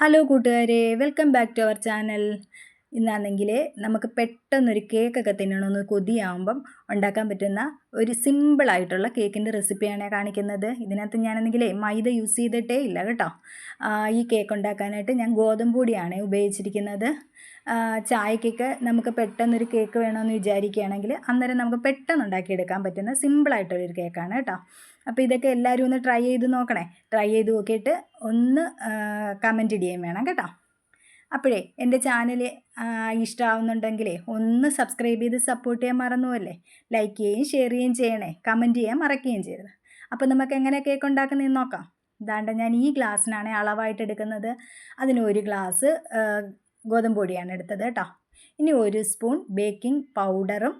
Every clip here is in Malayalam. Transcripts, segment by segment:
ഹലോ കൂട്ടുകാരെ. Welcome back to our channel ഇന്നാണെങ്കിൽ നമുക്ക് പെട്ടെന്നൊരു കേക്കൊക്കെ തിന്നണമെന്ന് കൊതിയാവുമ്പം ഉണ്ടാക്കാൻ പറ്റുന്ന ഒരു സിമ്പിളായിട്ടുള്ള കേക്കിന്റെ റെസിപ്പിയാണ് കാണിക്കുന്നത്. ഇതിനകത്ത് ഞാനെന്നെങ്കിലേ മൈദ യൂസ് ചെയ്തിട്ടേ ഇല്ല കേട്ടോ. ഈ കേക്ക് ഉണ്ടാക്കാനായിട്ട് ഞാൻ ഗോതമ്പ് പൊടിയാണ് ഉപയോഗിച്ചിരിക്കുന്നത്. ചായക്കൊക്കെ നമുക്ക് പെട്ടെന്നൊരു കേക്ക് വേണമെന്ന് വിചാരിക്കുകയാണെങ്കിൽ അന്നേരം നമുക്ക് പെട്ടെന്ന് ഉണ്ടാക്കിയെടുക്കാൻ പറ്റുന്ന സിമ്പിളായിട്ടുള്ളൊരു കേക്കാണ് കേട്ടോ. അപ്പോൾ ഇതൊക്കെ എല്ലാവരും ഒന്ന് ട്രൈ ചെയ്ത് നോക്കണേ. ട്രൈ ചെയ്ത് നോക്കിയിട്ട് ഒന്ന് കമന്റ് ഇടുകയും വേണം കേട്ടോ. അപ്പോഴേ എന്റെ ചാനൽ ഇഷ്ടമാവുന്നുണ്ടെങ്കിൽ ഒന്ന് സബ്സ്ക്രൈബ് ചെയ്ത് സപ്പോർട്ട് ചെയ്യാൻ മറന്നുമല്ലേ ലൈക്ക് ചെയ്യുകയും ഷെയർ ചെയ്യുകയും ചെയ്യണേ. കമന്റ് ചെയ്യാൻ മറക്കുകയും ചെയ്യരുത്. അപ്പോൾ നമുക്ക് എങ്ങനെ കേക്ക് ഉണ്ടാക്കുന്നതെന്ന് നോക്കാം. ഇതാണ്ട് ഞാൻ ഈ ഗ്ലാസ്സിനാണ് അളവായിട്ട് എടുക്കുന്നത്. അതിന് ഒരു ഗ്ലാസ് ഗോതമ്പൊടിയാണ് ഗോതമ്പ് പൊടിയാണ് എടുത്തത് കേട്ടോ. ഇനി ഒരു സ്പൂൺ ബേക്കിംഗ് പൗഡറും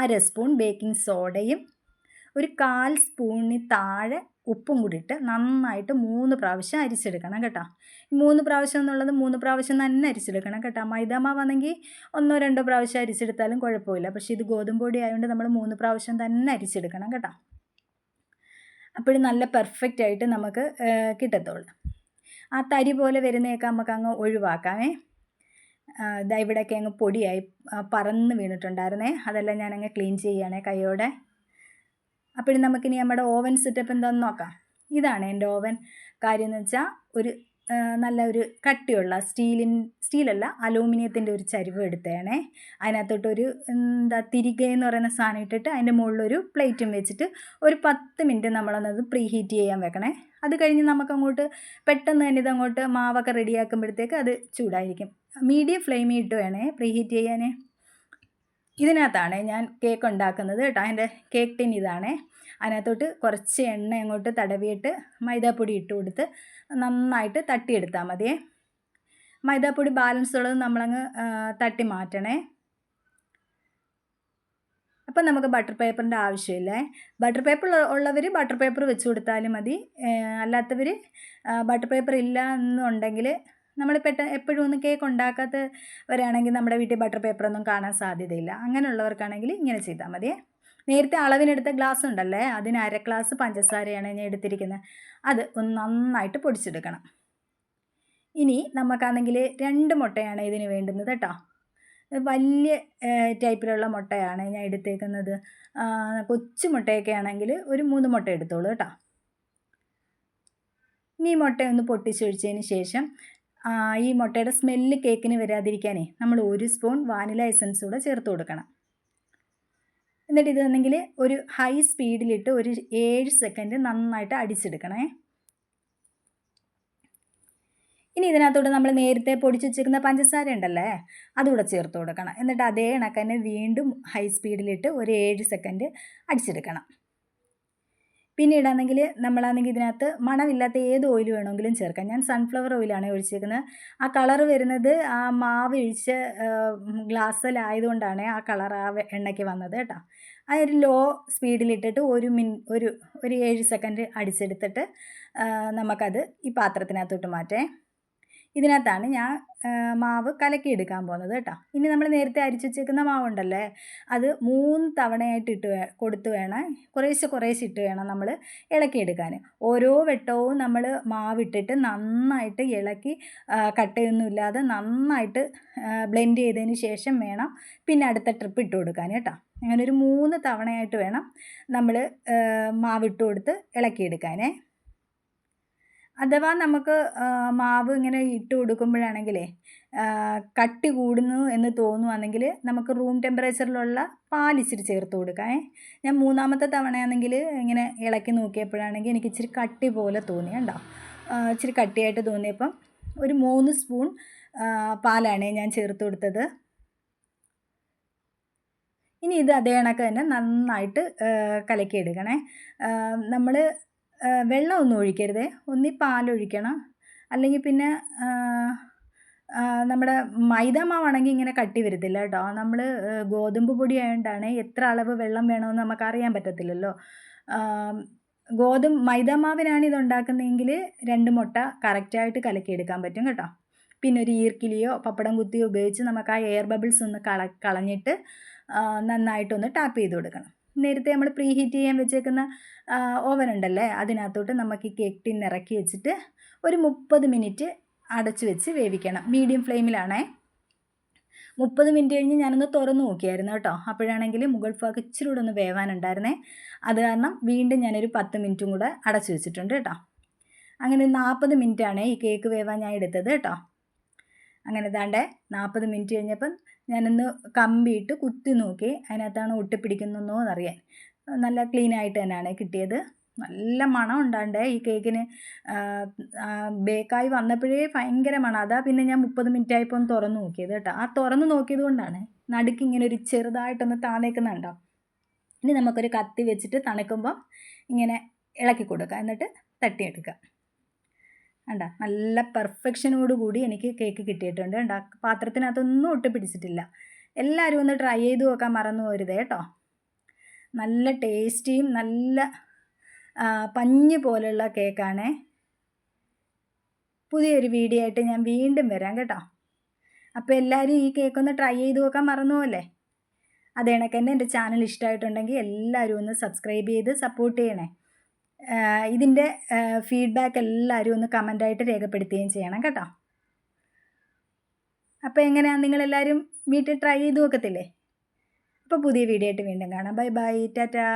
അര സ്പൂൺ ബേക്കിംഗ് സോഡയും ഒരു കാൽ സ്പൂണിന് താഴെ ഉപ്പും കൂടി ഇട്ട് നന്നായിട്ട് മൂന്ന് പ്രാവശ്യം അരിച്ചെടുക്കണം കേട്ടോ. മൂന്ന് പ്രാവശ്യം എന്നുള്ളത് മൂന്ന് പ്രാവശ്യം തന്നെ അരിച്ചെടുക്കണം കേട്ടോ. മൈദാമാവാണെങ്കിൽ ഒന്നോ രണ്ടോ പ്രാവശ്യം അരിച്ചെടുത്താലും കുഴപ്പമില്ല. പക്ഷേ ഇത് ഗോതമ്പ് പൊടി ആയതുകൊണ്ട് നമ്മൾ മൂന്ന് പ്രാവശ്യം തന്നെ അരിച്ചെടുക്കണം കേട്ടോ. അപ്പോഴും നല്ല പെർഫെക്റ്റ് ആയിട്ട് നമുക്ക് കിട്ടത്തുള്ളൂ. ആ തരി പോലെ വരുന്നതൊക്കെ നമുക്ക് അങ്ങ് ഒഴിവാക്കാമേ. ഇതാ ഇവിടെയൊക്കെ അങ്ങ് പൊടിയായി പറന്ന് വീണിട്ടുണ്ടായിരുന്നേ. അതെല്ലാം ഞാനങ്ങ് ക്ലീൻ ചെയ്യുകയാണേ കൈയോടെ അപ്പോഴും നമുക്കിനി നമ്മുടെ ഓവൻ സെറ്റപ്പ് എന്താണെന്ന് നോക്കാം. ഇതാണ് എന്റെ ഓവൻ കാര്യം എന്ന് വെച്ചാൽ ഒരു നല്ല ഒരു കട്ടിയുള്ള സ്റ്റീലിൻ സ്റ്റീലല്ല അലൂമിനിയത്തിന്റെ ഒരു ചരിവ് എടുത്തേണേ അതിനകത്തോട്ടൊരു എന്താ തിരികെ എന്ന് പറയുന്ന സാധനം ഇട്ടിട്ട് അതിന്റെ മുകളിലൊരു പ്ലേറ്റും വെച്ചിട്ട് ഒരു പത്ത് മിനിറ്റ് നമ്മളൊന്നത് പ്രീ ഹീറ്റ് ചെയ്യാൻ വെക്കണേ. അത് കഴിഞ്ഞ് നമുക്കങ്ങോട്ട് പെട്ടെന്ന് തന്നെ ഇതങ്ങോട്ട് മാവൊക്കെ റെഡിയാക്കുമ്പോഴത്തേക്ക് അത് ചൂടായിരിക്കും. മീഡിയം ഫ്ലെയിമിൽ ഇട്ട് വേണേ പ്രീ ഹീറ്റ് ചെയ്യാൻ ഇതിനകത്താണ് ഞാൻ കേക്ക് ഉണ്ടാക്കുന്നത് കേട്ടോ. അതിന്റെ കേക്ക് ടിൻ ഇതാണേ. അതിനകത്തോട്ട് കുറച്ച് എണ്ണ അങ്ങോട്ട് തടവിയിട്ട് മൈദാപ്പൊടി ഇട്ട് കൊടുത്ത് നന്നായിട്ട് തട്ടിയെടുത്താൽ മതിയേ. മൈദാപ്പൊടി ബാലൻസ് ഉള്ളത് നമ്മളങ്ങ് തട്ടി മാറ്റണേ. അപ്പം നമുക്ക് ബട്ടർ പേപ്പറിന്റെ ആവശ്യമില്ലേ? ബട്ടർ പേപ്പർ ഉള്ളവർ ബട്ടർ പേപ്പർ വെച്ച് കൊടുത്താലും മതി. അല്ലാത്തവർ ബട്ടർ പേപ്പർ ഇല്ല എന്നുണ്ടെങ്കിൽ നമ്മൾ പെട്ടെന്ന് എപ്പോഴും ഒന്നും കേക്ക് ഉണ്ടാക്കാത്തവരാണെങ്കിൽ നമ്മുടെ വീട്ടിൽ ബട്ടർ പേപ്പറൊന്നും കാണാൻ സാധ്യതയില്ല. അങ്ങനെയുള്ളവർക്കാണെങ്കിൽ ഇങ്ങനെ ചെയ്താൽ മതിയേ നേരത്തെ അളവിനെടുത്ത ഗ്ലാസ് ഉണ്ടല്ലേ? അതിന് അര ഗ്ലാസ് പഞ്ചസാരയാണ് ഞാൻ എടുത്തിരിക്കുന്നത്. അത് ഒന്ന് നന്നായിട്ട് പൊടിച്ചെടുക്കണം. ഇനി നമുക്കാണെങ്കിൽ രണ്ട് മുട്ടയാണ് ഇതിന് വേണ്ടുന്നത് കേട്ടോ. വലിയ ടൈപ്പിലുള്ള മുട്ടയാണ് ഞാൻ എടുത്തേക്കുന്നത്. കൊച്ചു മുട്ടയൊക്കെ ആണെങ്കിൽ ഒരു മൂന്ന് മുട്ട എടുത്തോളൂ കേട്ടോ. ഇനി മുട്ടയൊന്ന് പൊട്ടിച്ചൊഴിച്ചതിന് ശേഷം ഈ മുട്ടയുടെ സ്മെല്ല് കേക്കിന് വരാതിരിക്കാനേ നമ്മൾ ഒരു സ്പൂൺ വാനില എസൻസ് കൂടെ ചേർത്ത് കൊടുക്കണം. എന്നിട്ട് ഇതാണെങ്കിൽ ഒരു ഹൈ സ്പീഡിലിട്ട് ഒരു ഏഴ് സെക്കൻഡ് നന്നായിട്ട് അടിച്ചെടുക്കണേ. ഇനി ഇതിനകത്തോട്ട് നമ്മൾ നേരത്തെ പൊടിച്ച് വെച്ചിരിക്കുന്ന പഞ്ചസാര ഉണ്ടല്ലേ അതുകൂടെ ചേർത്ത് കൊടുക്കണം. എന്നിട്ട് അതേ കണക്ക് തന്നെ വീണ്ടും ഹൈ സ്പീഡിലിട്ട് ഒരു ഏഴ് സെക്കൻഡ് അടിച്ചെടുക്കണം. പിന്നീടാണെങ്കിൽ നമ്മളാണെങ്കിൽ ഇതിനകത്ത് മണമില്ലാത്ത ഏത് ഓയിൽ വേണമെങ്കിലും ചേർക്കാം. ഞാൻ സൺഫ്ലവർ ഓയിലാണ് ഒഴിച്ചേക്കുന്നത്. ആ കളർ വരുന്നത് ആ മാവ് ഒഴിച്ച ഗ്ലാസ്സിലായതുകൊണ്ടാണ് ആ കളർ ആ എണ്ണയ്ക്ക് വന്നത് കേട്ടോ. ഒരു ലോ സ്പീഡിലിട്ടിട്ട് ഒരു മിൻ ഒരു ഒരു ഏഴ് സെക്കൻഡ് അടിച്ചെടുത്തിട്ട് നമുക്കത് ഈ പാത്രത്തിനകത്തോട്ട് മാറ്റേ. ഇതിനകത്താണ് ഞാൻ മാവ് കലക്കിയെടുക്കാൻ പോകുന്നത് കേട്ടോ. ഇനി നമ്മൾ നേരത്തെ അരിച്ചു വെച്ചേക്കുന്ന മാവുണ്ടല്ലേ അത് മൂന്ന് തവണയായിട്ട് ഇട്ട് കൊടുത്ത് വേണം കുറേശ്ശെ കുറേശ്ശെ ഇട്ട് വേണം നമ്മൾ ഇളക്കി ഇളക്കിയെടുക്കാൻ ഓരോ വെട്ടവും നമ്മൾ മാവിട്ടിട്ട് നന്നായിട്ട് ഇളക്കി കട്ടയൊന്നുമില്ലാതെ നന്നായിട്ട് ബ്ലെൻഡ് ചെയ്തതിന് ശേഷം വേണം പിന്നെ അടുത്ത ട്രിപ്പ് ഇട്ട് കൊടുക്കാൻ കേട്ടോ. അങ്ങനെ ഒരു മൂന്ന് തവണയായിട്ട് വേണം നമ്മൾ മാവിട്ട് കൊടുത്ത് ഇളക്കിയെടുക്കാനേ അഥവാ നമുക്ക് മാവ് ഇങ്ങനെ ഇട്ട് കൊടുക്കുമ്പോഴാണെങ്കിലേ കട്ടി കൂടുന്നു എന്ന് തോന്നുവാണെങ്കിൽ നമുക്ക് റൂം ടെമ്പറേച്ചറിലുള്ള പാൽ ഇച്ചിരി ചേർത്ത് കൊടുക്കാം ഞാൻ മൂന്നാമത്തെ തവണയാണെങ്കിൽ ഇങ്ങനെ ഇളക്കി നോക്കിയപ്പോഴാണെങ്കിൽ എനിക്ക് ഇച്ചിരി കട്ടി പോലെ തോന്നി കണ്ടോ? ഇച്ചിരി കട്ടിയായിട്ട് തോന്നിയപ്പം ഒരു മൂന്ന് സ്പൂൺ പാലാണ് ഞാൻ ചേർത്ത് കൊടുത്തത്. ഇനി ഇത് അതേ കണക്ക് തന്നെ നന്നായിട്ട് കലക്കി കലക്കിയെടുക്കണേ നമ്മൾ വെള്ളമൊന്നും ഒഴിക്കരുതേ. ഒന്നി പാലൊഴിക്കണം അല്ലെങ്കിൽ പിന്നെ നമ്മുടെ മൈദ മാവാണെങ്കിൽ ഇങ്ങനെ കട്ടി വരത്തില്ല കേട്ടോ. നമ്മൾ ഗോതമ്പ് പൊടി ആയതുകൊണ്ടാണ് എത്ര അളവ് വെള്ളം വേണമെന്ന് നമുക്ക് അറിയാൻ പറ്റത്തില്ലല്ലോ ഗോതമ്പ് മൈദ മാവിനാണ് ഇത് ഉണ്ടാക്കുന്നതെങ്കിൽ രണ്ട് മുട്ട കറക്റ്റായിട്ട് കലക്കിയെടുക്കാൻ പറ്റും കേട്ടോ. പിന്നെ ഒരു ഈർക്കിലിയോ പപ്പടം കുത്തിയോ ഉപയോഗിച്ച് നമുക്ക് ആ എയർ ബബിൾസ് ഒന്ന് കള കളഞ്ഞിട്ട് നന്നായിട്ടൊന്ന് ടാപ്പ് ചെയ്ത് കൊടുക്കണം. നേരത്തെ നമ്മൾ പ്രീ ഹീറ്റ് ചെയ്യാൻ വെച്ചേക്കുന്ന ഓവൻ ഉണ്ടല്ലേ? അതിനകത്തോട്ട് നമുക്ക് ഈ കേക്ക് ടിൻ ഇറക്കി വെച്ചിട്ട് ഒരു മുപ്പത് മിനിറ്റ് അടച്ചു വെച്ച് വേവിക്കണം. മീഡിയം ഫ്ലെയിമിലാണേ മുപ്പത് മിനിറ്റ് കഴിഞ്ഞ് ഞാനൊന്ന് തുറന്നു നോക്കിയായിരുന്നു കേട്ടോ. അപ്പോഴാണെങ്കിൽ മുകൾ ഭാഗം ഇച്ചിരി കൂടെ ഒന്ന് വേവാനുണ്ടായിരുന്നേ. അത് കാരണം വീണ്ടും ഞാനൊരു പത്ത് മിനിറ്റും കൂടെ അടച്ചു വെച്ചിട്ടുണ്ട് കേട്ടോ. അങ്ങനെ നാൽപ്പത് മിനിറ്റാണ് ഈ കേക്ക് വേവാൻ ഞാൻ എടുത്തത് കേട്ടോ. അങ്ങനെ ദാണ്ടേ നാൽപ്പത് മിനിറ്റ് കഴിഞ്ഞപ്പം ഞാനൊന്ന് കമ്പിയിട്ട് കുത്തി നോക്കി അതിനകത്താണ് ഒട്ടിപ്പിടിക്കുന്നോ എന്നറിയാൻ നല്ല ക്ലീൻ ആയിട്ട് തന്നെയാണ് കിട്ടിയത്. നല്ല മണം ഉണ്ടാണ്ട് ഈ കേക്കിന്. ബേക്കായി വന്നപ്പോഴേ ഭയങ്കര മണം. അതാ പിന്നെ ഞാൻ മുപ്പത് മിനിറ്റ് ആയപ്പോൾ ഒന്ന് തുറന്ന് നോക്കിയത് കേട്ടോ. ആ തുറന്നു നോക്കിയത് കൊണ്ടാണ് നടുക്ക് ഇങ്ങനെ ഒരു ചെറുതായിട്ടൊന്ന് താന്നേക്കുന്നുണ്ടോ ഇനി നമുക്കൊരു കത്തി വെച്ചിട്ട് തണുക്കുമ്പം ഇങ്ങനെ ഇളക്കി കൊടുക്കുക. എന്നിട്ട് തട്ടിയെടുക്കുക. കണ്ട? നല്ല പെർഫെക്ഷനോട് കൂടി എനിക്ക് കേക്ക് കിട്ടിയിട്ടുണ്ട് കണ്ട? പാത്രത്തിനകത്തൊന്നും ഒട്ടി പിടിച്ചിട്ടില്ല. എല്ലാവരും ഒന്ന് ട്രൈ ചെയ്ത് നോക്കാൻ മറന്നു പോരുത് കേട്ടോ. നല്ല ടേസ്റ്റിയും നല്ല പഞ്ഞ് പോലുള്ള കേക്കാണേ പുതിയൊരു വീഡിയോ ആയിട്ട് ഞാൻ വീണ്ടും വരാം കേട്ടോ. അപ്പോൾ എല്ലാവരും ഈ കേക്ക് ഒന്ന് ട്രൈ ചെയ്ത് നോക്കാൻ മറന്നുപോലെ അതേ കണക്ക് തന്നെ എന്റെ ചാനൽ ഇഷ്ടമായിട്ടുണ്ടെങ്കിൽ എല്ലാവരും ഒന്ന് സബ്സ്ക്രൈബ് ചെയ്ത് സപ്പോർട്ട് ചെയ്യണേ. ഇതിന്റെ ഫീഡ്ബാക്ക് എല്ലാവരും ഒന്ന് കമന്റായിട്ട് രേഖപ്പെടുത്തുകയും ചെയ്യണം കേട്ടോ. അപ്പോൾ എങ്ങനെയാണ് നിങ്ങളെല്ലാവരും വീട്ടിൽ ട്രൈ ചെയ്ത് നോക്കത്തില്ലേ അപ്പോൾ പുതിയ വീഡിയോ ആയിട്ട് വീണ്ടും കാണാം. Bye bye Tata